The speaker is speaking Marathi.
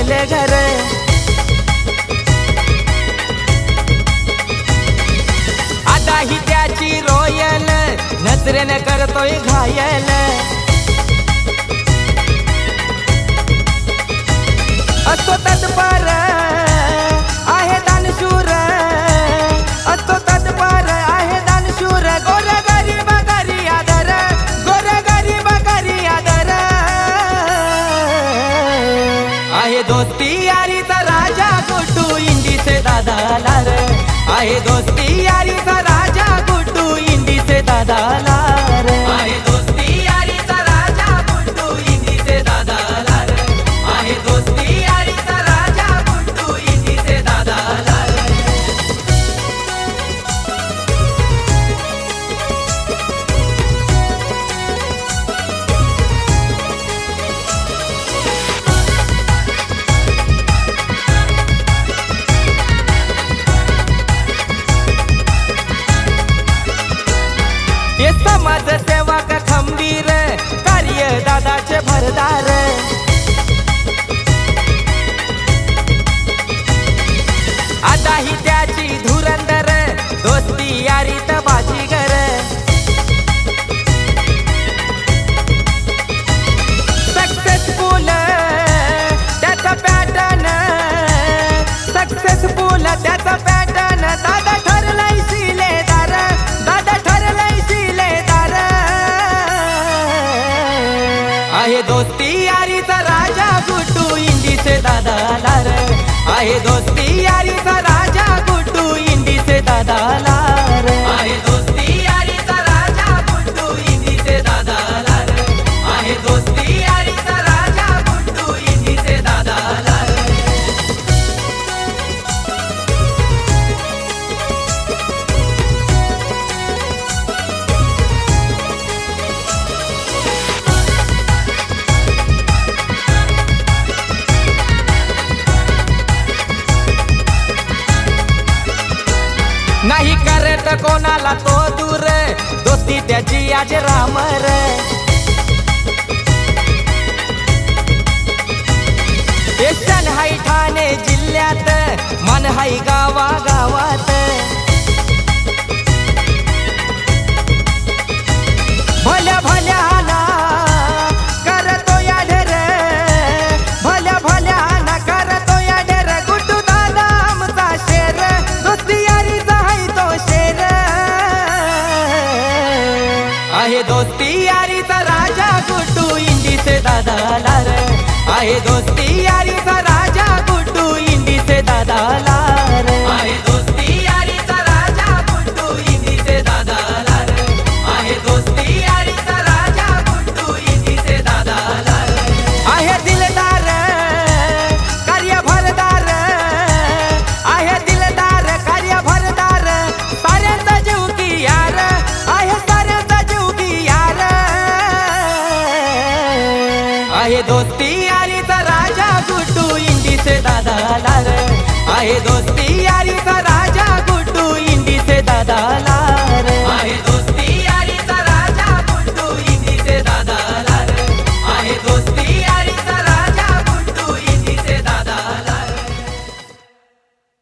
केले घर। आता ही त्याची रोयल नजरेने करतोय घायल। असतो तत्पर आहे दोस्ती यारीचा राजा गुड्डू इंडीचे दादा लार आहे दोस्ती यारीचा राजा गुड्डू इंडीचे दादा लार हे समाज सेवा का खंबीर कार्य दादाचे भरदार. आता ही त्याची धुरंदर दोस्ती यारी तर Aê, कोणाला तो दूर दोस्ती त्याची आज रे. आहे दोस्ती यारीचा राजा गुड्डू इंडीचे दादाला रे आहे दोस्ती यारीचा आहे दोस्ती.